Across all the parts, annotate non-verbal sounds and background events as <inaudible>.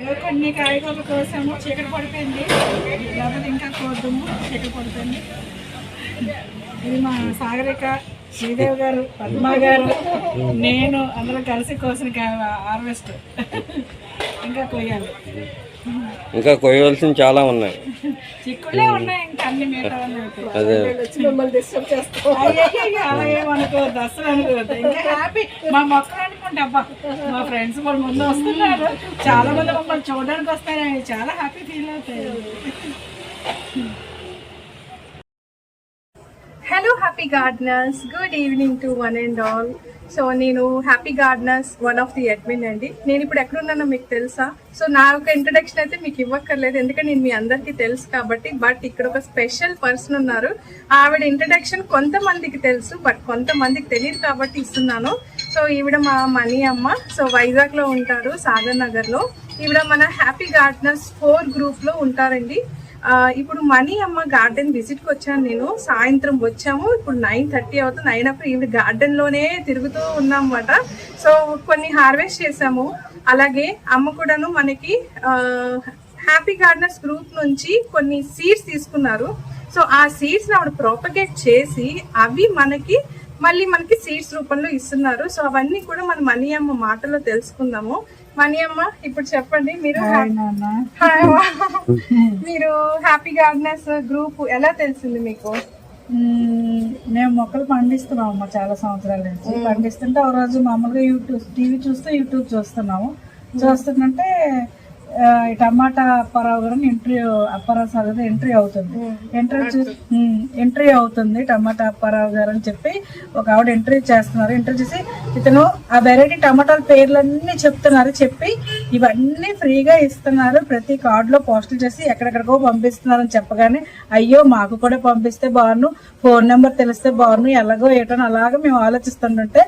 కొన్ని కాయగూరల కోసము చీకటి పడిపోయింది. లేకపోతే ఇంకా కోద్దాము చీకటి పడిపోయింది. ఇది మా సాగరిక శ్రీదేవి గారు పద్మ గారు నేను అందరం కలిసి కోసిన హార్వెస్ట్. ఇంకా కొయ్యాలి. ఇంకా కొయ్యవలసిన చాలా ఉన్నాయి. అదే. మా మొక్కలు అనుకుంటా అబ్బా. మా ఫ్రెండ్స్ వాళ్ళు ముందు వస్తున్నారు. చాలా మంది మమ్మల్ని చూడడానికి వస్తారు చాలా హ్యాపీ ఫీల్ అవుతాయి hello happy gardeners good evening to one and all so నేను happy gardeners one of the admin అండి. నేను ఇప్పుడు ఎక్కడున్నానో మీకు తెలుసా? సో నా యొక్క ఇంట్రడక్షన్ అయితే మీకు ఇవ్వక్కర్లేదు. ఎందుకంటే నేను మీ అందరికీ తెలుసు కాబట్టి బట్ ఇక్కడ ఒక స్పెషల్ పర్సన్ ఉన్నారు. ఆవిడ ఇంట్రడక్షన్ కొంతమందికి తెలుసు బట్ కొంతమందికి తెలియదు కాబట్టి ఇస్తున్నాను. సో ఈవిడ మా మనీ అమ్మ. సో వైజాగ్లో ఉంటారు సాగర్ నగర్లో. ఈవిడ మన హ్యాపీ గార్డనర్స్ ఫోర్ గ్రూప్లో ఉంటారండి. ఇప్పుడు మనీ అమ్మ గార్డెన్ విజిట్కి వచ్చాను నేను. సాయంత్రం వచ్చాము. ఇప్పుడు నైన్ థర్టీ అవుతుంది. అయినప్పుడు ఈవిడ గార్డెన్లోనే తిరుగుతూ ఉన్నాం అన్నమాట సో కొన్ని హార్వెస్ట్ చేసాము. అలాగే అమ్మ కూడాను మనకి హ్యాపీ గార్డెనర్స్ గ్రూప్ నుంచి కొన్ని సీడ్స్ తీసుకున్నారు. సో ఆ సీడ్స్ ఆవిడ ప్రాపగేట్ చేసి అవి మనకి మళ్ళీ మనకి సీడ్స్ రూపంలో ఇస్తున్నారు. సో అవన్నీ కూడా మన మనీ అమ్మ మాటలో తెలుసుకుందాము. మనీ అమ్మ ఇప్పుడు చెప్పండి మీరు హాయ్. మీరు హ్యాపీ గార్డెనర్స్ గ్రూప్ ఎలా తెలిసింది మీకు? మ్మ్, మొక్కలు పండిస్తున్నాం అమ్మ చాలా సంవత్సరాల నుంచి. పండిస్తుంటే ఒక రోజు మామూలుగా యూట్యూబ్ టీవీ చూస్తే యూట్యూబ్ చూస్తున్నాము. చూస్తుంటే ఈ టమాటా Apparao garu interview Apparao sir garu entry అవుతుంది. ఎంట్రీ ఎంట్రీ అవుతుంది టమాటా అప్పారావు గారు అని చెప్పి ఒక ఆవిడ ఎంట్రీ చేస్తున్నారు. ఎంట్రీ చేసి ఇతను ఆ వెరైటీ టమాటాల పేర్లన్నీ చెప్తున్నారు చెప్పి ఇవన్నీ ఫ్రీగా ఇస్తున్నారు. ప్రతి కార్డులో పోస్టులు చేసి ఎక్కడెక్కడికో పంపిస్తున్నారు అని చెప్పగానే అయ్యో మాకు కూడా పంపిస్తే బాగున్ను ఫోన్ నెంబర్ తెలిస్తే బాగున్ను ఎలాగో ఏటో అలాగా మేము ఆలోచిస్తుంటుంటే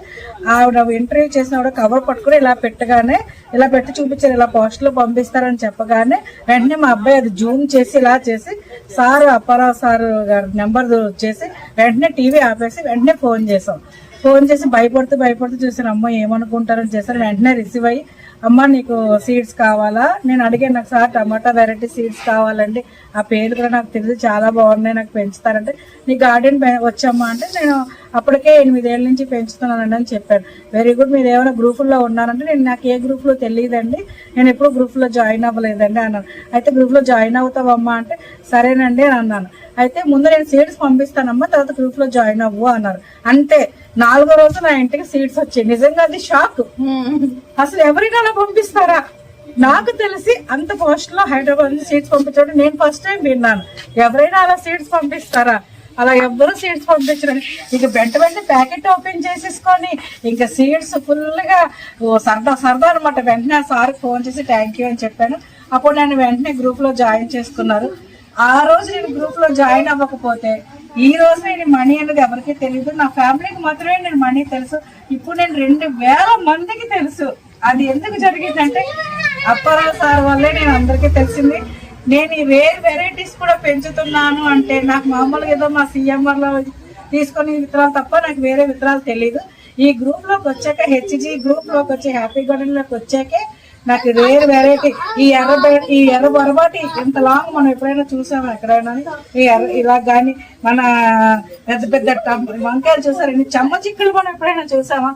ఆవిడ ఇంటర్వ్యూ చేసిన ఆవిడ కవర్ పట్టుకుని ఇలా పెట్టగానే ఇలా పెట్టి చూపించారు. ఇలా పోస్టులో పంపిస్తారని చెప్పగానే వెంటనే మా అబ్బాయి అది జూమ్ చేసి ఇలా చేసి సార్ అప్పారావు సార్ గారి నెంబర్ చేసి వెంటనే టీవీ ఆపేసి వెంటనే ఫోన్ చేసాం. ఫోన్ చేసి భయపడుతూ భయపడుతూ చూసాను అమ్మ ఏమనుకుంటారని చేశారు. వెంటనే రిసీవ్ అయ్యి అమ్మ నీకు సీడ్స్ కావాలా? నేను అడిగాను నాకు సార్ టమాటా వెరైటీ సీడ్స్ కావాలండి ఆ పేరు కూడా నాకు తెలియదు చాలా బాగున్నాయి నాకు పెంచుతారంటే. నీ గార్డెన్ వచ్చమ్మా అంటే నేను అప్పటికే ఎనిమిదేళ్ళ నుంచి పెంచుతున్నానండి అని చెప్పాను వెరీ గుడ్ మీరు ఏమైనా గ్రూపుల్లో ఉన్నారంటే నేను నాకు ఏ గ్రూప్లో తెలియదండి. నేను ఎప్పుడు గ్రూప్లో జాయిన్ అవ్వలేదండి అన్నాను. అయితే గ్రూప్లో జాయిన్ అవుతావమ్మా అంటే సరేనండి అని అన్నాను. అయితే ముందు నేను సీడ్స్ పంపిస్తానమ్మా తర్వాత గ్రూప్లో జాయిన్ అవ్వు అన్నారు. అంతే. నాలుగో రోజు నా ఇంటికి సీట్స్ వచ్చాయి. నిజంగా అది షాక్. అసలు ఎవరైనా అలా పంపిస్తారా? నాకు తెలిసి అంత పోస్ట్లో హైదరాబాద్ నుంచి సీట్స్ పంపించడం. నేను ఫస్ట్ టైం విన్నాను. ఎవరైనా అలా సీట్స్ పంపిస్తారా? అలా ఎవ్వరూ సీడ్స్ పంపించడం ఇక వెంట వెంట ప్యాకెట్ ఓపెన్ చేసేసుకొని ఇంకా సీడ్స్ ఫుల్గా ఓ సరదా సరదా అనమాట వెంటనే ఆ సార్ ఫోన్ చేసి థ్యాంక్ యూ అని చెప్పాను. అప్పుడు నేను వెంటనే గ్రూప్లో జాయిన్ చేసుకున్నారు. ఆ రోజు నేను గ్రూప్లో జాయిన్ అవ్వకపోతే ఈ రోజు నేను మనీ అనేది ఎవరికి తెలియదు నా ఫ్యామిలీకి మాత్రమే నేను మనీ తెలుసు. ఇప్పుడు నేను రెండు వేల మందికి తెలుసు. అది ఎందుకు జరిగిందంటే అప్పారావు సార్ వల్లే నేను అందరికీ తెలిసింది. నేను ఈ వేర్ వెరైటీస్ కూడా పెంచుతున్నాను అంటే నాకు మామూలుగా ఏదో మా సీఎంఆర్లో తీసుకొని విత్తనాలు తప్ప నాకు వేరే విత్తనాలు తెలియదు ఈ గ్రూప్లోకి వచ్చాక హెచ్జీ గ్రూప్లోకి వచ్చి హ్యాపీ గార్డెన్లోకి వచ్చాకే నాకు రేర్ వెరైటీ ఈ ఎర్ర ఈ ఎర్ర పొరపాటి ఎంత లాంగ్ మనం ఎప్పుడైనా చూసామా ఎక్కడైనా ఈ ఎర్ర ఇలా కానీ మన పెద్ద పెద్ద వంకాయలు చూసారు? ఇన్ని చెమ్మ చిక్కులు మనం ఎప్పుడైనా చూసామా?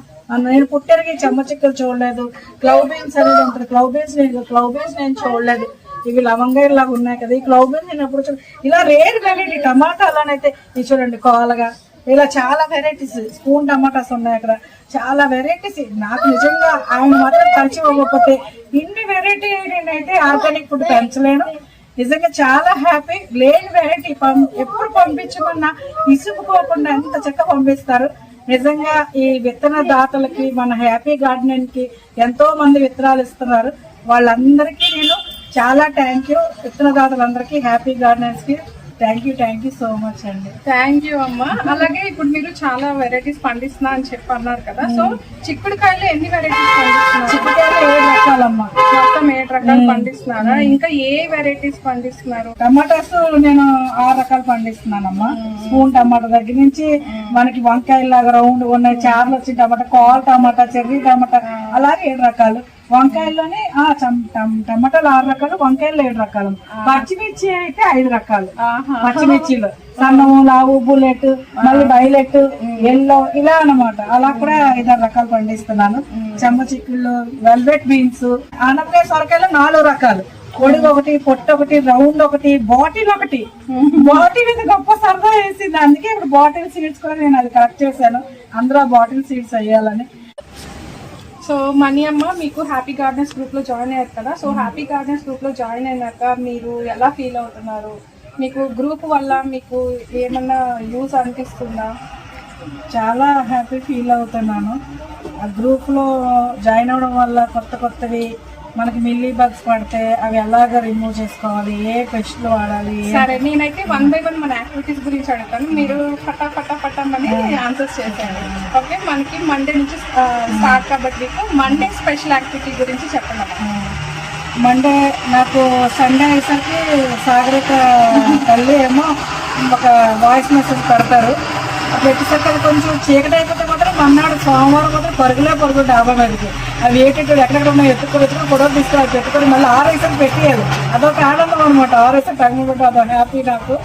నేను పుట్టరికి చెమ్మ చిక్కులు చూడలేదు. క్లౌ బీన్స్ అనేది ఉంటుంది. క్లౌ బీన్స్ నేను క్లౌ బీన్స్ నేను చూడలేదు. ఇవి లవంగాయలు లాగా ఉన్నాయి కదా. ఈ క్లౌ బీన్స్ నేను ఎప్పుడు చూడ ఇలా రేర్ వెరైటీ టమాటా అలానైతే ఇది చూడండి కోలగా. ఇలా చాలా వెరైటీస్ స్పూన్ టమాటాస్ ఉన్నాయి అక్కడ. చాలా వెరైటీస్ నాకు నిజంగా ఆయన మాత్రం కలిసి ఇవ్వకపోతే ఇన్ని వెరైటీ నేనైతే ఆర్గానిక్ ఫుడ్ పెంచలేను. నిజంగా చాలా హ్యాపీ లేని వెరైటీ ఎప్పుడు పంపించమన్నా ఇసుకుపోకుండా ఎంత చక్కగా పంపిస్తారు. నిజంగా ఈ విత్తన దాతలకి మన హ్యాపీ గార్డెన్కి ఎంతో మంది విత్తనాలు ఇస్తున్నారు. వాళ్ళందరికీ నేను చాలా థ్యాంక్ యూ విత్తన దాతలందరికీ happy గార్డెన్స్కి thank you thank you so much అండి. థ్యాంక్ యూ అమ్మా. అలాగే ఇప్పుడు మీరు చాలా వెరైటీస్ పండిస్తున్నా అని చెప్పి అన్నారు కదా. సో చిక్కుడుకాయలు ఎన్ని వెరైటీస్ పండిస్తున్నారు? చిక్కుకాయలు ఏడు రకాలమ్మా. మొత్తం ఏడు రకాలు పండిస్తున్నారా? ఇంకా ఏ వెరైటీస్ పండిస్తున్నారు? టమాటాస్ నేను ఆరు రకాలు పండిస్తున్నానమ్మా. స్పూన్ టమాటా దగ్గర నుంచి మనకి వంకాయలు లాగా రౌండ్ ఉన్నాయి. చార్లు వచ్చి టమాటా కాల్ టమాటా చెర్రీ టమాటా అలాగే ఏడు రకాలు. వంకాయల్లోనే టమాటాలు ఆరు రకాలు వంకాయలు ఏడు రకాలు. పచ్చిమిర్చి అయితే ఐదు రకాలు. పచ్చిమిర్చిలో. సన్నము లావు బుల్లెట్ మళ్ళీ బైలెట్ ఎల్లో ఇలా అన్నమాట. అలా కూడా ఐదారు రకాలు పండిస్తున్నాను. చెమ్మ చిక్కుళ్ళు వెల్వెట్ బీన్స్ ఆనపకాయ సొరకాయలు నాలుగు రకాలు. పొడి ఒకటి పొట్టు ఒకటి రౌండ్ ఒకటి బాటిల్ ఒకటి. బాటిల్ ఇది గొప్ప సరదా వేసింది. అందుకే ఇప్పుడు బాటిల్ సీడ్స్ కూడా నేను అది కలెక్ట్ చేశాను. అందరూ బాటిల్ సీడ్స్ వేయాలని. సో మనీ అమ్మ మీకు హ్యాపీ గార్డెన్స్ గ్రూప్లో జాయిన్ అయ్యారు కదా. సో హ్యాపీ గార్డెన్స్ గ్రూప్లో జాయిన్ అయినాక మీరు ఎలా ఫీల్ అవుతున్నారు? మీకు గ్రూప్ వల్ల మీకు ఏమన్నా యూజ్ అనిపిస్తుందా? చాలా హ్యాపీ ఫీల్ అవుతున్నాను. ఆ గ్రూప్లో జాయిన్ అవడం వల్ల కొత్త కొత్తవి మనకి మిల్లీ బగ్స్ పడితే అవి ఎలాగ రిమూవ్ చేసుకోవాలి? ఏ పెస్ట్లు వాడాలి? సరే నేనైతే వన్ బై వన్ మన యాక్టివిటీస్ గురించి అడుగుతాను. మీరు ఫటా ఫటా ఫటామని ఆన్సర్స్ చేసేయండి. ఓకే మనకి మండే నుంచి స్టార్ట్ కాబట్టి మీకు మండే స్పెషల్ యాక్టివిటీ గురించి చెప్పండి. మండే నాకు సండే అయ్యేసరికి సాగరిక తల్లి ఏమో ఒక వాయిస్ మెసేజ్ పెడతారు. అది పెట్టేసరికి అది కొంచెం చీకటి మాత్రం మన్నాడు సోమవారం మాత్రం పరుగులే పరుగు డాబా మీదకి. అవి ఏటెట్టు ఎక్కడెక్కడ ఉన్నాయి ఎత్తుకొని ఎత్తుకొని గొడవ తీసుకురావాలి. పెట్టుకొని మళ్ళీ ఆరేసరికి పెట్టేది అదొక ఆనందం అనమాట ఆరేసరికి టైం పెట్టి హ్యాపీ నాకు.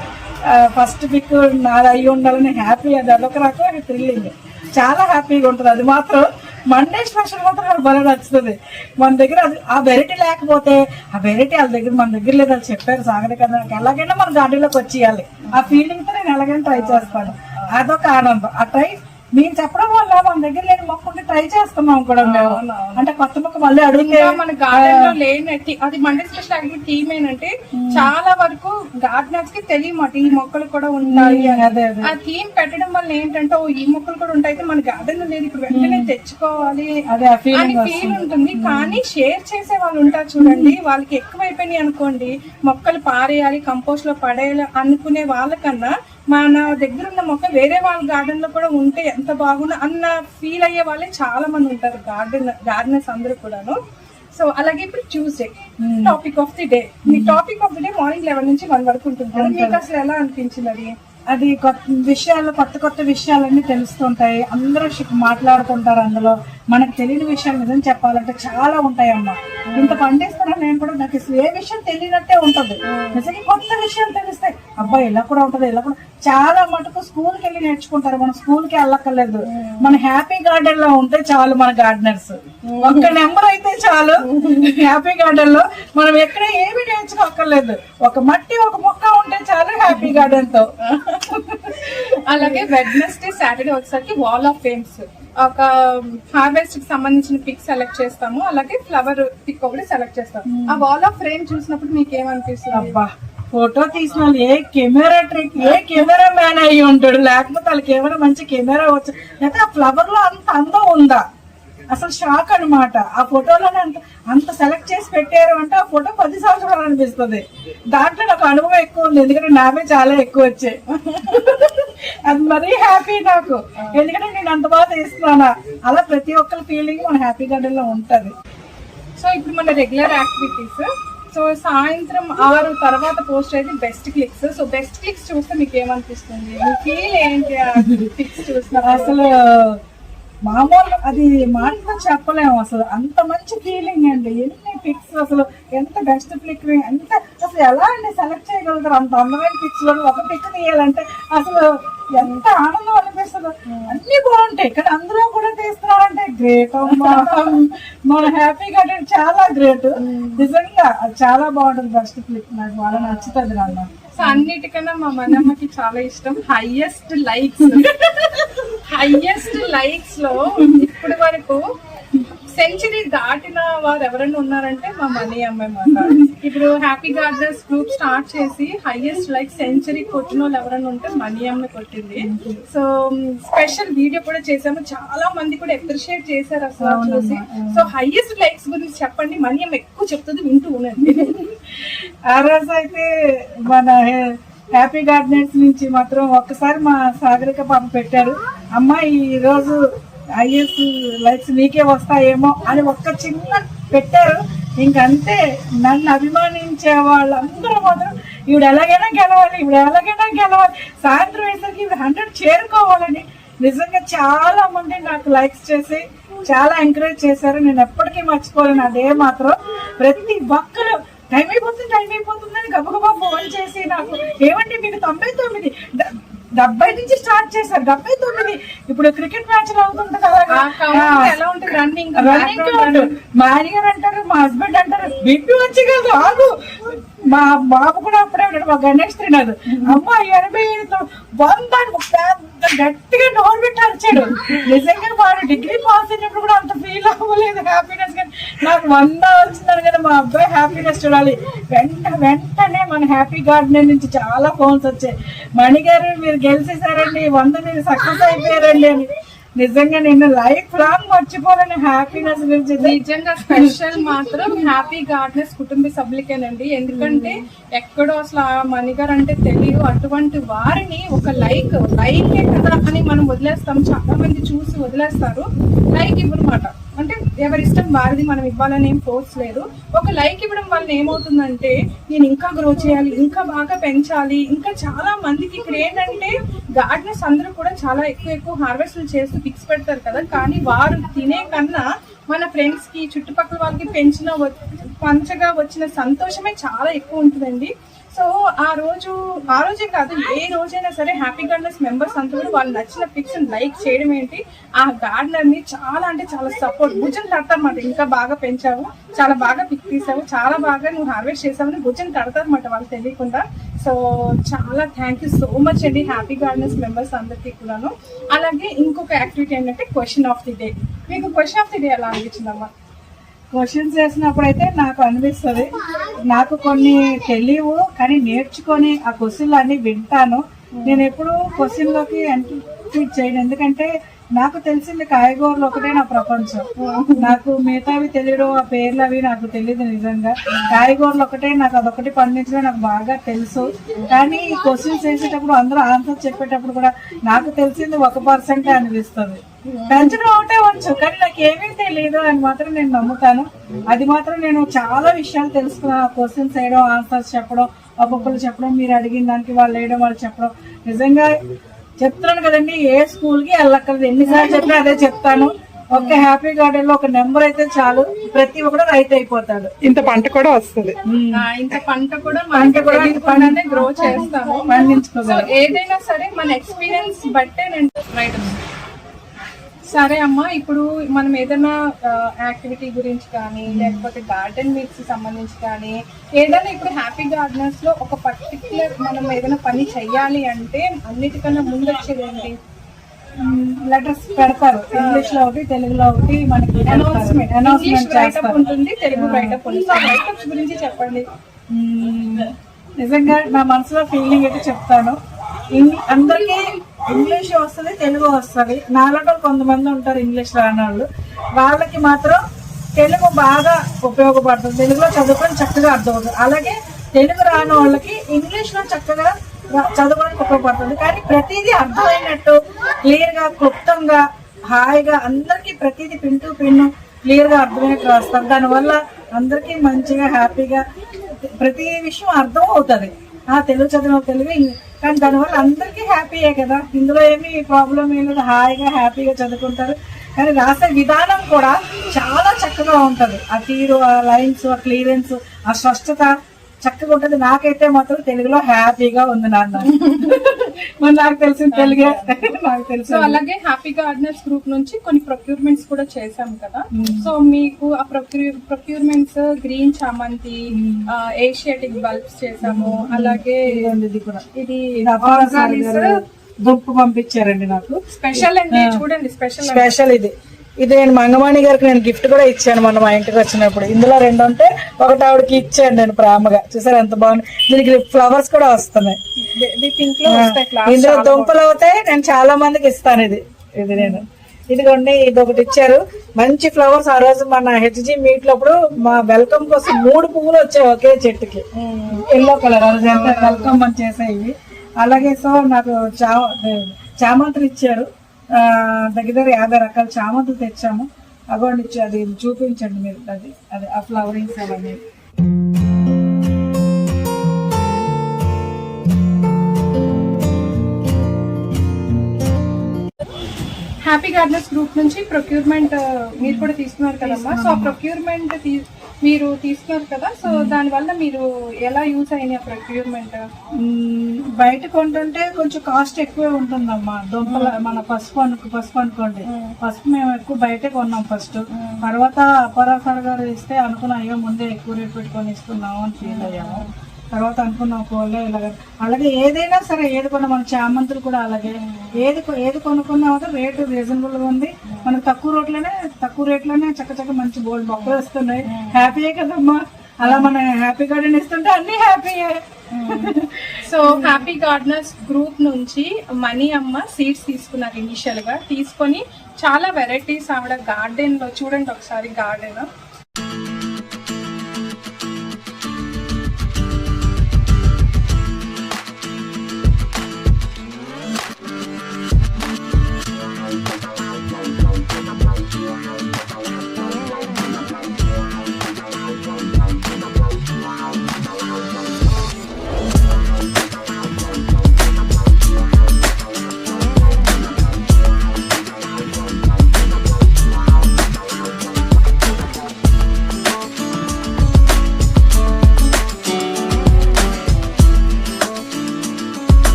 ఫస్ట్ పిక్ నాది అయ్యి ఉండాలని హ్యాపీ అది. అదొక రకమైన థ్రిల్లింగ్. చాలా హ్యాపీగా ఉంటుంది. అది మాత్రం మండే స్పెషల్ మాత్రం నాకు బాగా నచ్చుతుంది. మన దగ్గర అది ఆ వెరైటీ లేకపోతే ఆ వెరైటీ వాళ్ళ దగ్గర మన దగ్గర లేదు. అది చెప్పారు సాగరి కదా. నాకు ఎలాగైనా మన గార్డెన్లోకి వచ్చేయాలి. ఆ ఫీలింగ్తో నేను ఎలాగైనా ట్రై చేస్తాను. అదొక ఆనందం. ఆ ట్రై నేను చెప్పడం వల్ల మన దగ్గర లేని మొక్క ఉంటే ట్రై చేస్తున్నాం కూడా మేము. అంటే కొత్త మొక్క మళ్ళీ అడిగితే మన గార్డెన్లో లేని అది మండే స్పెషల్ యాక్టివిటీ టీమ్ ఏంటంటే చాలా వరకు గార్డెనర్స్కి తెలియమాట ఈ మొక్కలు కూడా ఉంటాయి ఆ థీమ్ పెట్టడం వల్ల ఏంటంటే ఓ ఈ మొక్కలు కూడా ఉంటాయి మన గార్డెన్లో లేదు ఇప్పుడు వెంటనే తెచ్చుకోవాలి అదే అని ఫీల్ ఉంటుంది. కానీ షేర్ చేసే వాళ్ళు ఉంటారు చూడండి వాళ్ళకి ఎక్కువైపోయినాయి అనుకోండి మొక్కలు పారేయాలి కంపోస్ట్లో పడేయాలి అనుకునే వాళ్ళకన్నా మన దగ్గర ఉన్న మొక్క వేరే వాళ్ళ గార్డెన్లో కూడా ఉంటే ఎంత బాగుండు అన్న ఫీల్ అయ్యే వాళ్ళే చాలా మంది ఉంటారు గార్డెన్ గార్డెనర్స్ అందరూ కూడాను. సో అలాగే ఇప్పుడు Tuesday topic of the day me topic of the day morning eleven నుంచి వన్ వరకు ఉంటుంది కదా మీకు అసలు ఎలా అనిపించింది అది? అది కొత్త విషయాలు కొత్త కొత్త విషయాలన్నీ తెలుస్తుంటాయి. అందరూ మాట్లాడుతుంటారు అందులో. మనకు తెలియని విషయాలు నిజం చెప్పాలంటే చాలా ఉంటాయమ్మా. ఇంత పండిస్తున్నా నేను కూడా నాకు ఏ విషయం తెలియనట్టే ఉంటది. నిజంగా కొత్త విషయాలు తెలుస్తాయి. అబ్బా ఇలా కూడా ఉంటది ఇలా కూడా చాలా మటుకు స్కూల్కి వెళ్ళి నేర్చుకుంటారు. మనం స్కూల్కి వెళ్ళక్కర్లేదు. మన హ్యాపీ గార్డెన్లో ఉంటే చాలు మన గార్డెనర్స్ ఒక్క నెంబర్ అయితే చాలు. హ్యాపీ గార్డెన్లో మనం ఎక్కడ ఏమీ నేర్చుకోక్కర్లేదు. ఒక మట్టి ఒక మొక్క ఉంటే చాలు హ్యాపీ గార్డెన్తో. అలాగే వెడ్నెస్డే సాటర్డే వచ్చేసరికి వాల్ ఆఫ్ ఫేమ్స్ ఒక హార్వెస్ట్కి సంబంధించిన పిక్ సెలెక్ట్ చేస్తాము. అలాగే ఫ్లవర్ పిక్ ఒకటి సెలెక్ట్ చేస్తాం ఆ వాల్ ఆఫ్ ఫ్రేమ్ చూసినప్పుడు మీకు ఏమనిపిస్తుంది? అబ్బా! ఫోటో తీసిన a camera trick a cameraman అయ్యి ఉంటాడు. లేకపోతే వాళ్ళకి ఏమైనా మంచి కెమెరా వచ్చు అయితే ఆ ఫ్లవర్లో అంత అందం ఉందా? అసలు షాక్ అనమాట ఆ ఫోటోలోనే అంత అంత సెలెక్ట్ చేసి పెట్టారు అంటే ఆ ఫోటో పది సంవత్సరాలు అనిపిస్తుంది. దాంట్లో నాకు అనుభవం ఎక్కువ ఉంది. ఎందుకంటే నామే చాలా ఎక్కువ వచ్చాయి. అది మరీ హ్యాపీ నాకు. ఎందుకంటే నేను అంత బాగా తీస్తున్నానా? అలా ప్రతి ఒక్కరి ఫీలింగ్ మన హ్యాపీ గార్డెన్లో ఉంటది. సో ఇప్పుడు మన రెగ్యులర్ యాక్టివిటీస్ సో సాయంత్రం ఆరు తర్వాత పోస్ట్ అయితే best clicks so best clicks చూస్తే మీకు ఏమనిపిస్తుంది? మీ ఫీల్ ఏంటి ఆ క్లిక్స్ అసలు మామూలు అది మాటలో చెప్పలేము అసలు. అంత మంచి ఫీలింగ్ అండి. ఎన్ని పిక్స్ అసలు? ఎంత బెస్ట్ పిక్ ఎంత అసలు ఎలా అండి సెలెక్ట్ చేయగలుగుతారు? అంత అందమైన పిక్స్లో ఒక పిక్ తీయాలంటే అసలు ఎంత ఆనందం అనిపిస్తుంది. అన్ని బాగుంటాయి. కానీ అందులో కూడా గ్రేట్ మన హ్యాపీ గార్డెన్ చాలా గ్రేట్ నిజంగా చాలా బాగుంటుంది బెస్ట్ క్లిక్ నాకు బాగా నచ్చుతుంది నాకు సో అన్నిటికన్నా మా మనమ్మకి చాలా ఇష్టం హైయెస్ట్ లైక్స్ హైయెస్ట్ లైక్స్లో ఇప్పటి వరకు సెంచరీ దాటిన వారు ఎవరైనా ఉన్నారంటే మా మనీ అమ్మాయి మాట ఇప్పుడు హ్యాపీ గార్డెన్స్ గ్రూప్ స్టార్ట్ చేసి హైయెస్ట్ లైక్ సెంచరీ కొట్టిన వాళ్ళు ఎవరైనా ఉంటే మనీ అమ్మ కొట్టింది. సో స్పెషల్ వీడియో కూడా చేసాము చాలా మంది కూడా అప్రిషియేట్ చేశారు అసలు చూసి. సో హైయెస్ట్ లైక్స్ గురించి చెప్పండి. మనీ అమ్మ ఎక్కువ చెప్తుంది వింటూ ఉండండి. ఆ రోజు అయితే మన హ్యాపీ గార్డెన్స్ నుంచి మాత్రం ఒక్కసారి మా సాగరిక పాప పెట్టారు. అమ్మ ఈ రోజు ఐఎస్ లైక్స్ నీకే వస్తాయేమో అని ఒక్క చిన్న పెట్టారు. ఇంకంతే నన్ను అభిమానించే వాళ్ళందరూ మాత్రం ఈవిడ ఎలాగైనా గెలవాలి ఈవిడ ఎలాగైనా గెలవాలి. సాయంత్రం వేసరికి ఈవిడ హండ్రెడ్ చేరుకోవాలని నిజంగా చాలా మంది నాకు లైక్స్ చేసి చాలా ఎంకరేజ్ చేశారు. నేను ఎప్పటికీ మర్చిపోలేను. అదే మాత్రం ప్రతి ఒక్కరు టైం అయిపోతుంది టైం అయిపోతుంది అని గబగబా ఫోన్ చేసి నాకు ఏమంటే మీకు తొంభై తొమ్మిది? డెబ్బై నుంచి స్టార్ట్ చేశారు. డెబ్బై తొమ్మిది. ఇప్పుడు క్రికెట్ మ్యాచ్ అవుతుంటది ఎలా ఉంటుంది? రన్నింగ్ రన్నింగ్ కౌంట్ మా ఆయన అంటారు మా హస్బెండ్ అంటారు బీపీ వచ్చి కాదు ఆగు. మా బాబు కూడా అప్పుడే ఉన్నాడు మా గణేష్ తినదు అమ్మ ఎనభై ఐదుతో వంద గట్టిగా నోరు పెట్టి అరిచాడు. నిజంగా వాడు డిగ్రీ పాస్ అయినప్పుడు కూడా అంత ఫీల్ అవ్వలేదు హ్యాపీనెస్ కానీ. నాకు వంద వచ్చిందని కదా మా అబ్బాయి హ్యాపీనెస్ చూడాలి. వెంట వెంటనే మన హ్యాపీ గార్డెన్ నుంచి చాలా ఫోన్స్ వచ్చాయి. మణి గారు మీరు గెలిచేసారండి వంద మీరు సక్సెస్ అయిపోయారండి అని. నిజంగా నేను లైఫ్ లాంగ్ మర్చిపోలేని హ్యాపీనెస్ గురించి. నిజంగా స్పెషల్ మాత్రం హ్యాపీ గార్డెనర్స్ కుటుంబ సభ్యులకేనండి. ఎందుకంటే ఎక్కడో అసలు ఆ మణిగారు అంటే తెలియదు. అటువంటి వారిని ఒక లైక్ లైకే కదా అని మనం వదిలేస్తాం. చాలా మంది చూసి వదిలేస్తారు. లైక్ ఇవ్వనమాట. అంటే ఎవరిష్టం వారిది మనం ఇవ్వాలని ఏం ఫోర్స్ లేదు. ఒక లైక్ ఇవ్వడం వల్ల ఏమవుతుందంటే నేను ఇంకా గ్రో చేయాలి ఇంకా బాగా పెంచాలి ఇంకా చాలా మందికి ఇక్కడ ఏంటంటే గార్డెనర్స్ అందరూ కూడా చాలా ఎక్కువ ఎక్కువ హార్వెస్ట్లు చేస్తూ పిక్స్ పెడతారు కదా. కానీ వారు తినే కన్నా మన ఫ్రెండ్స్కి చుట్టుపక్కల వాళ్ళకి పెంచిన పంచగా వచ్చిన సంతోషమే చాలా ఎక్కువ ఉంటుందండి. సో ఆ రోజు ఆ రోజే కాదు ఏ రోజైనా సరే హ్యాపీ గార్డెన్స్ మెంబర్స్ అంతా కూడా వాళ్ళు నచ్చిన పిక్స్ లైక్ చేయడం ఏంటి? ఆ గార్డెనర్ని చాలా అంటే చాలా సపోర్ట్ భుజం తడతారన్నమాట ఇంకా బాగా పెంచావు చాలా బాగా పిక్ తీసావు చాలా బాగా నువ్వు హార్వెస్ట్ చేసావని భుజం తడతారన్నమాట వాళ్ళు తెలియకుండా. సో చాలా థ్యాంక్ యూ సో మచ్ అండి హ్యాపీ గార్డెన్స్ మెంబర్స్ అందరికీ కూడాను. అలాగే ఇంకొక యాక్టివిటీ ఏంటంటే క్వశ్చన్ ఆఫ్ ది డే మీకు క్వశ్చన్ ఆఫ్ ది డే ఎలా అనిపించిందమ్మా? క్వశ్చన్స్ చేసినప్పుడు అయితే నాకు అనిపిస్తుంది. నాకు కొన్ని తెలియవు కానీ నేర్చుకొని ఆ క్వశ్చన్లు అన్ని వింటాను. నేను ఎప్పుడు క్వశ్చన్లోకి ఎంట్రీ చేయను. ఎందుకంటే నాకు తెలిసింది కాయగూరలు ఒకటే నా ప్రపంచం. నాకు మిగతావి తెలియడం ఆ పేర్లు అవి నాకు తెలియదు నిజంగా. కాయగూరలు ఒకటే నాకు అదొకటి పండించడం నాకు బాగా తెలుసు. కానీ ఈ క్వశ్చన్స్ వేసేటప్పుడు అందరూ ఆన్సర్ చెప్పేటప్పుడు కూడా నాకు తెలిసింది ఒక పర్సెంటే అనిపిస్తుంది. పెంచడం ఒకటే వచ్చు కానీ నాకు ఏమీ తెలియదు అని మాత్రం నేను నమ్ముతాను. అది మాత్రం నేను చాలా విషయాలు తెలుసుకున్నాను క్వశ్చన్స్ వేయడం ఆన్సర్స్ చెప్పడం ఒక్కొక్కరు చెప్పడం మీరు అడిగిన దానికి వాళ్ళు వేయడం వాళ్ళు చెప్పడం. నిజంగా చెప్తున్నాను కదండి ఏ స్కూల్కి వెళ్ళక్కర్లేదు. ఎన్నిసార్లు చెప్పినా అదే చెప్తాను. ఒక హ్యాపీ గార్డెన్లో ఒక నెంబర్ అయితే చాలు. ప్రతి ఒక్కడు రైతు అయిపోతాడు. ఇంత పంట కూడా వస్తుంది. ఆ, ఇంత పంట కూడా పంట కూడా పంటనే గ్రో చేస్తాము. సో పండించుకోగలం ఏదైనా సరే మన ఎక్స్పీరియన్స్ బట్టే నేను రైట్ సరే అమ్మా ఇప్పుడు మనం ఏదైనా యాక్టివిటీ గురించి కానీ లేకపోతే గార్డెన్ మీట్స్ సంబంధించి కానీ ఏదైనా ఇప్పుడు హ్యాపీ గార్డెనర్స్లో ఒక పర్టికులర్ మనం ఏదైనా పని చెయ్యాలి అంటే అన్నిటికన్నా ముందు వచ్చేది ఏంటి లెటర్స్ పెడతారు. ఇంగ్లీష్లో ఒకటి తెలుగులో ఒకటి మనకి అనౌన్స్మెంట్ అనౌన్స్మెంట్ రైటప్ చేస్తారు. ఉంటుంది తెలుగు రైటప్ ఉంటుంది. రైటప్స్ గురించి చెప్పండి. మ్మ్. నిజంగా నా మనసులో ఫీలింగ్ అయితే చెప్తాను. అందరికీ ఇంగ్లీష్ వస్తుంది తెలుగు వస్తుంది. నాలుగు కొంతమంది ఉంటారు ఇంగ్లీష్ రాని వాళ్ళు వాళ్ళకి మాత్రం తెలుగు బాగా ఉపయోగపడుతుంది. తెలుగులో చదువుకొని చక్కగా అర్థమవుతుంది. అలాగే తెలుగు రాని వాళ్ళకి ఇంగ్లీష్లో చక్కగా చదవడానికి ఉపయోగపడుతుంది. కానీ ప్రతిదీ అర్థమైనట్టు క్లియర్గా క్లుప్తంగా హాయిగా అందరికీ ప్రతిదీ పిన్ టు క్లియర్గా అర్థమయ్యేట్టు రాస్తారు. దానివల్ల అందరికీ మంచిగా హ్యాపీగా ప్రతి విషయం అర్థం అవుతుంది ఆ తెలుగు చదివిన తెలుగు కానీ దానివల్ల అందరికీ హ్యాపీయే కదా. ఇందులో ఏమీ ప్రాబ్లం ఏం లేదు. హాయిగా హ్యాపీగా చదువుకుంటారు. కానీ రాసే విధానం కూడా చాలా చక్కగా ఉంటుంది. ఆ తీరు ఆ లైన్స్ ఆ క్లియరెన్స్ ఆ స్పష్టత చక్కగా ఉంటది. నాకైతే మాత్రం తెలుగులో హ్యాపీగా ఉంది నాన్న. మరి నాకు తెలిసిన తెలుగే. నాకు తెలుసు అలాగే హ్యాపీ గార్డెనర్స్ గ్రూప్ నుంచి కొన్ని ప్రొక్యూర్మెంట్స్ కూడా చేశాం కదా. సో మీకు ఆ ప్రొక్యూర్మెంట్స్ గ్రీన్ చామంతి ఏషియాటిక్ బల్బ్స్ చేసాము అలాగే ఇది కూడా. ఇది దుంపు పంపించారండి నాకు. స్పెషల్ అండి చూడండి స్పెషల్ స్పెషల్ ఇది. ఇది నేను మంగమాణి గారికి నేను గిఫ్ట్ కూడా ఇచ్చాను మొన్న మా ఇంటికి వచ్చినప్పుడు. ఇందులో రెండు ఉంటే ఒకటి ఆవిడకి ఇచ్చాను నేను ప్రేమగా. చూసారు ఎంత బాగుంది? దీనికి ఫ్లవర్స్ కూడా వస్తున్నాయి. ఇందులో దుంపలు అవుతాయి. నేను చాలా మందికి ఇస్తాను ఇది. ఇది నేను. ఇదిగోండి ఇది ఒకటి ఇచ్చారు. మంచి ఫ్లవర్స్ ఆ రోజు మన హెచ్జి మీట్ లోప్పుడు మా వెల్కమ్ కోసం మూడు పువ్వులు వచ్చాయి ఒకే చెట్టుకి. ఎల్లో కలర్ వెల్కమ్ అని చేసాయి. ఇవి అలాగే సో నాకు చా చామంతులు ఇచ్చారు. దగ్గర దగ్గర యాభై రకాల చామంతులు తెచ్చాము. అగోండి ఇచ్చి అది చూపించండి మీరు. అది అది ఆ ఫ్లవరింగ్స్ అవన్నీ. హ్యాపీ గార్డెన్స్ గ్రూప్ నుంచి ప్రొక్యూర్మెంట్ మీరు కూడా తీసుకున్నారు కదమ్మా. సో ప్రొక్యూర్మెంట్ మీరు తీసుకున్నారు కదా? సో దాని వల్ల మీరు ఎలా యూస్ అయినాయి ప్రొక్యూర్మెంట్ బయట కొంటుంటే కొంచెం కాస్ట్ ఎక్కువే ఉంటుందమ్మా. దుంపల మన పసుపు అనుకు పసుపు అనుకోండి. పసుపు మేము ఎక్కువ బయటే కొన్నాం ఫస్ట్ తర్వాత అపరాసార్ గారు ఇస్తే అనుకున్నాం అయ్యో ముందే ఎక్కువ రేట్ పెట్టుకొని ఇస్తున్నాము అని ఫీల్ అయ్యాము. తర్వాత అనుకున్నాం కోళ్ళే ఇలాగ. అలాగే ఏదైనా సరే ఏది కొన్న మన చామంతులు కూడా అలాగే. ఏది ఏది కొనుక్కున్నా కూడా రేటు రీజనబుల్గా ఉంది. మనకు తక్కువ రేట్లోనే తక్కువ రేట్లోనే చక్క చక్క మంచి బోల్డ్ మొక్కలు వస్తున్నాయి. హ్యాపీయే కదమ్మా. అలా మన హ్యాపీ గార్డెన్ ఇస్తుంటే అన్ని హ్యాపీయే. సో హ్యాపీ గార్డెనర్స్ గ్రూప్ నుంచి మనీ అమ్మ సీడ్స్ తీసుకున్నారు ఇనిషియల్గా. తీసుకొని చాలా వెరైటీస్ ఆవిడ గార్డెన్లో చూడండి ఒకసారి గార్డెన్.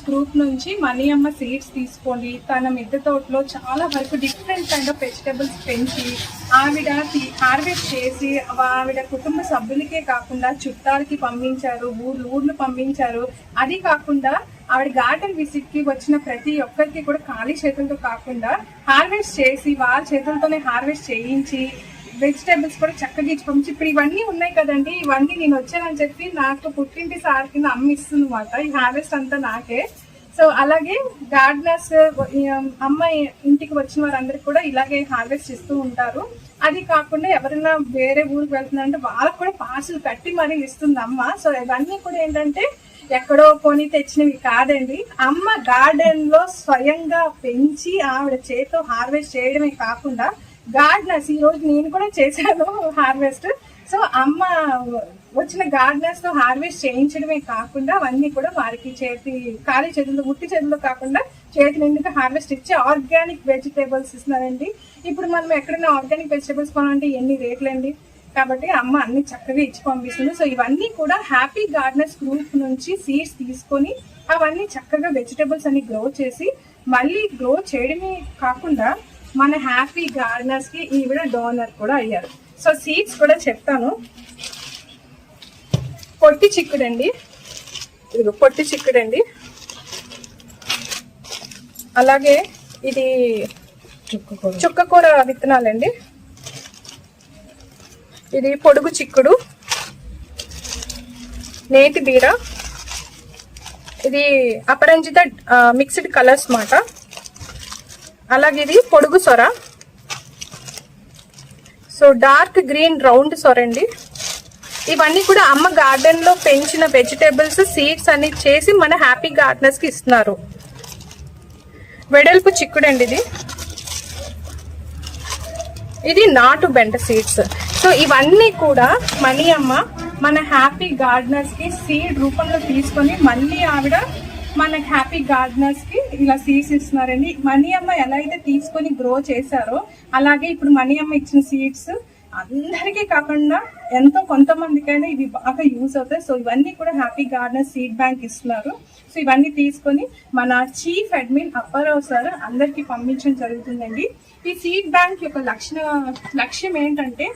గార్డెనర్స్ గ్రూప్ నుంచి మనీ అమ్మ సీడ్స్ తీసుకోండి. తన మిద్దె తోటలో చాలా వరకు డిఫరెంట్ కైండ్ ఆఫ్ వెజిటబుల్స్ పెంచి ఆవిడ హార్వెస్ట్ చేసి ఆవిడ కుటుంబ సభ్యులకే కాకుండా చుట్టాలకి పంపించారు ఊర్లు ఊర్లు పంపించారు. అది కాకుండా ఆవిడ గార్డెన్ విజిట్కి వచ్చిన ప్రతి ఒక్కరికి కూడా ఖాళీ చేతులతో కాకుండా హార్వెస్ట్ చేసి వాళ్ళ చేతులతోనే హార్వెస్ట్ చేయించి వెజిటేబుల్స్ కూడా చక్కగా ఇచ్చి పంపించి ఇప్పుడు ఇవన్నీ ఉన్నాయి కదండి ఇవన్నీ నేను వచ్చానని చెప్పి నాకు పుట్టింటి సార్ కింద అమ్మ ఇస్తుంది అనమాట ఈ హార్వెస్ట్ అంతా నాకే. సో అలాగే గార్డెనర్స్ అమ్మ ఇంటికి వచ్చిన వారందరికి కూడా ఇలాగే హార్వెస్ట్ ఇస్తూ ఉంటారు. అది కాకుండా ఎవరైనా వేరే ఊరికి వెళ్తున్నారంటే వాళ్ళకి కూడా పార్సల్ కట్టి మరీ ఇస్తుంది అమ్మ. సో ఇవన్నీ కూడా ఏంటంటే ఎక్కడో కొని తెచ్చినవి కాదండి. అమ్మ గార్డెన్లో స్వయంగా పెంచి ఆవిడ చేతితో హార్వెస్ట్ చేయడమే కాకుండా గార్డెనర్స్ ఈ రోజు నేను కూడా చేశాను హార్వెస్ట్. సో అమ్మ వచ్చిన గార్డెనర్స్తో హార్వెస్ట్ చేయించడమే కాకుండా అవన్నీ కూడా వారికి చేతి ఖాళీ చేతుల్లో ఉట్టి చేతుల్లో కాకుండా చేతి నిండుగా హార్వెస్ట్ ఇచ్చి ఆర్గానిక్ వెజిటేబుల్స్ ఇస్తున్నారండి. ఇప్పుడు మనం ఎక్కడైనా ఆర్గానిక్ వెజిటేబుల్స్ కొనాలంటే ఎన్ని రేట్లండి? కాబట్టి అమ్మ అన్ని చక్కగా ఇచ్చి పంపిస్తుంది. సో ఇవన్నీ కూడా హ్యాపీ గార్డెనర్స్ గ్రూప్ నుంచి సీడ్స్ తీసుకొని అవన్నీ చక్కగా వెజిటేబుల్స్ అన్ని గ్రో చేసి మళ్ళీ గ్రో చేయడమే కాకుండా మన హ్యాపీ గార్డెనర్స్కి ఈవిడ డోనర్ కూడా అయ్యారు. సో సీడ్స్ కూడా చెప్తాను. పొట్టి చిక్కుడండి. ఇదిగో పొట్టి చిక్కుడండి. అలాగే ఇది చుక్కకూర విత్తనాలండి. ఇది పొడుగు చిక్కుడు. నేతి బీర. ఇది అపరంజిత మిక్స్డ్ కలర్స్ మాట. అలాగే ఇది పొడుగు సొర. సో డార్క్ గ్రీన్ రౌండ్ సొర అండి ఇవన్నీ కూడా అమ్మ గార్డెన్లో పెంచిన వెజిటేబుల్స్ సీడ్స్ అన్ని చేసి మన హ్యాపీ గార్డెనర్స్కి ఇస్తున్నారు. వెడల్పు చిక్కుడండి ఇది. ఇది నాటు బెండ సీడ్స్ సో ఇవన్నీ కూడా మనీ అమ్మ మన హ్యాపీ గార్డెనర్స్కి సీడ్ రూపంలో తీసుకొని మళ్ళీ ఆవిడ మన హ్యాపీ గార్డెనర్స్కి ఇలా సీడ్స్ ఇస్తున్నారండి మనీ అమ్మ ఎలా అయితే తీసుకొని గ్రో చేశారో అలాగే ఇప్పుడు మనీ అమ్మ ఇచ్చిన సీడ్స్ అందరికీ కాకుండా ఎంతో కొంతమందికైనా ఇవి బాగా యూజ్ అవుతాయి. సో ఇవన్నీ కూడా హ్యాపీ గార్డెనర్ సీడ్ బ్యాంక్ ఇస్తున్నారు. సో ఇవన్నీ తీసుకొని మన చీఫ్ అడ్మిన్ అప్పారావు సార్ అందరికీ పంపించడం జరుగుతుందండి. ఈ సీడ్ బ్యాంక్ యొక్క లక్షణ లక్ష్యం ఏంటంటే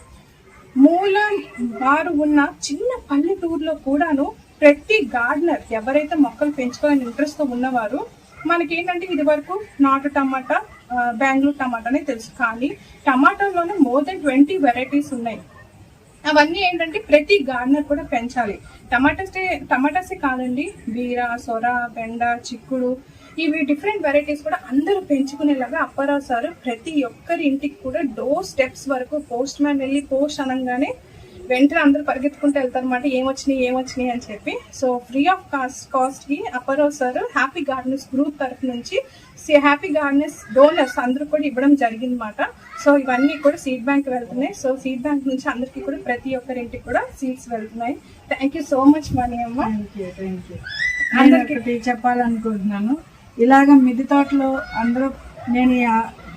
మూల వారు ఉన్న చిన్న పల్లెటూరులో కూడాను ప్రతి గార్డెనర్ ఎవరైతే మొక్కలు పెంచుకోవాలని ఇంట్రెస్ట్తో ఉన్నవారు మనకి ఏంటంటే ఇది వరకు నాటు టమాటా బెంగళూరు టమాటా అనేది తెలుసు. కానీ టమాటాలోనే మోర్ దెన్ ట్వంటీ వెరైటీస్ ఉన్నాయి. అవన్నీ ఏంటంటే ప్రతి గార్డెనర్ కూడా పెంచాలి. టమాటాసే టమాటాసే కాదండి బీర సొర బెండ చిక్కుడు ఇవి డిఫరెంట్ వెరైటీస్ కూడా అందరూ పెంచుకునేలాగా అప్పారావు సార్ ప్రతి ఒక్కరి ఇంటికి కూడా డోర్ స్టెప్స్ వరకు పోస్ట్ మ్యాన్ వెళ్ళి పోస్ట్ అనగానే వెంటనే అందరూ పరిగెత్తుకుంటూ వెళ్తారు అనమాట ఏమొచ్చినాయి ఏమొచ్చినాయి అని చెప్పి. సో ఫ్రీ ఆఫ్ కాస్ట్ కాస్ట్కి అపరో సార్ హ్యాపీ గార్డెనర్స్ గ్రూప్ తరఫు నుంచి హ్యాపీ గార్డెనర్స్ డోనర్స్ అందరూ కూడా ఇవ్వడం జరిగింది అనమాట సో ఇవన్నీ కూడా సీడ్ బ్యాంక్ వెళ్తున్నాయి. సో సీడ్ బ్యాంక్ నుంచి అందరికీ కూడా ప్రతి ఒక్కరింటికి కూడా సీడ్స్ వెళ్తున్నాయి. Thank you so much Mani అమ్మ ఒకటి చెప్పాలనుకుంటున్నాను. ఇలాగ మిద్దె తోటలో అందరూ నేను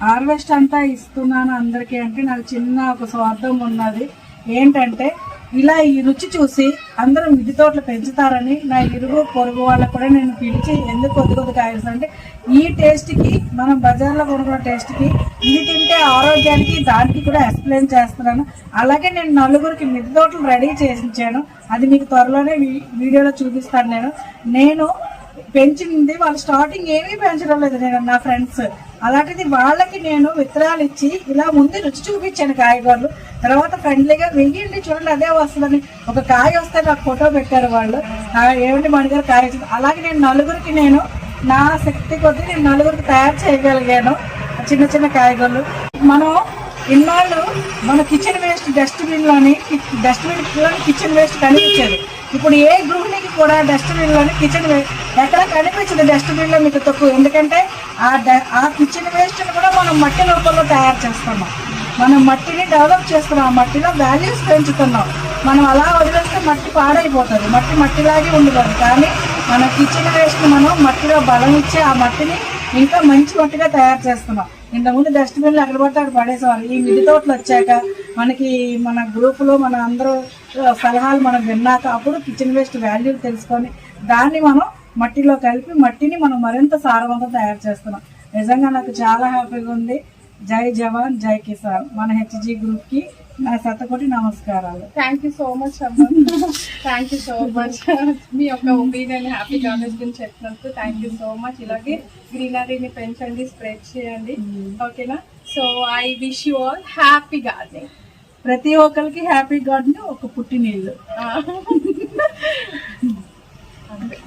హార్వెస్ట్ అంతా ఇస్తున్నాను అందరికీ అంటే నాకు చిన్న ఒక స్వార్థం ఉన్నది. ఏంటంటే ఇలా ఈ రుచి చూసి అందరూ మిద్ది తోటలు పెంచుతారని నా ఇరుగు పొరుగు వాళ్ళకు కూడా నేను పిలిచి ఎందుకు కొద్ది కొద్ది అంటే ఈ టేస్ట్కి మనం బజార్లో కొనుక్కున్న టేస్ట్కి ఇది తింటే ఆరోగ్యానికి దానికి కూడా ఎక్స్ప్లెయిన్ చేస్తున్నాను. అలాగే నేను నలుగురికి మిద్ది తోటలు రెడీ చేసించాను అది మీకు త్వరలోనే వీ- వీడియోలో చూపిస్తాను నేను. నేను పెంచింది వాళ్ళు స్టార్టింగ్ ఏమీ పెంచడం లేదు నేను నా ఫ్రెండ్స్ అలాంటిది వాళ్ళకి నేను విత్తనాలు ఇచ్చి ఇలా ముందు రుచి చూపించాను కాయగూరలు. తర్వాత ఫ్రెండ్లీగా వెయ్యండి చూడండి అదే వస్తుందని. ఒక కాయ వస్తే నాకు ఫోటో పెట్టారు వాళ్ళు. ఆ, ఏమిటి మణిగారు కాయ అలాగే నేను నలుగురికి నేను నా శక్తి కొద్దీ నేను నలుగురికి తయారు చేయగలిగాను చిన్న చిన్న కాయగూరలు. మనం ఇన్నాళ్ళు మన కిచెన్ వేస్ట్ డస్ట్బిన్లోని డస్ట్బిన్లోని కిచెన్ వేస్ట్ కనిపించేది. ఇప్పుడు ఏ గృహిణికి కూడా డస్ట్బిన్లోని కిచెన్ వేస్ట్ ఎక్కడ కనిపించదు డస్ట్బిన్లో మీకు తక్కువ. ఎందుకంటే ఆ డ- ఆ కిచెన్ వేస్ట్ని కూడా మనం మట్టి రూపంలో తయారు చేస్తున్నాం. మనం మట్టిని డెవలప్ చేస్తున్నాం. ఆ మట్టిలో వాల్యూస్ పెంచుతున్నాం. మనం అలా వదిలేస్తే మట్టి పాడైపోతుంది. మట్టి మట్టిలాగే ఉండదు. కానీ మన కిచెన్ వేస్ట్ మనం మట్టిలో బలం ఇచ్చి ఆ మట్టిని ఇంకా మంచి మట్టిగా తయారు చేస్తున్నాం. ఇంతకుముందు డస్ట్బిన్లు ఎక్కడ పడితే అక్కడ పడేసేవారు ఈ మిడి తోటలు వచ్చాక మనకి మన గ్రూపులో మన అందరూ సలహాలు మనం విన్నాక అప్పుడు కిచెన్ వేస్ట్ వాల్యూ తెలుసుకొని దాన్ని మనం మట్టిలో కలిపి మట్టిని మనం మరింత సారవంతం తయారు చేస్తున్నాం. నిజంగా నాకు చాలా హ్యాపీగా ఉంది. జై జవాన్ జై కిసాన్. మన హెచ్జి గ్రూప్కి నా శతకోటి నమస్కారాలు. థ్యాంక్ యూ సో మచ్ అమ్మ. థ్యాంక్ యూ సో మచ్ మీ యొక్క ఒపీనియన్ హ్యాపీ గార్డెన్స్ గురించి చెప్పినందుకు థ్యాంక్ యూ సో మచ్ ఇలాగే గ్రీనరీని పెంచండి స్ప్రెడ్ చేయండి. ఓకేనా so I wish you all happy gardening ప్రతి ఒక్కరికి హ్యాపీ గార్డెన్ ఒక పుట్టినీళ్ళు <laughs>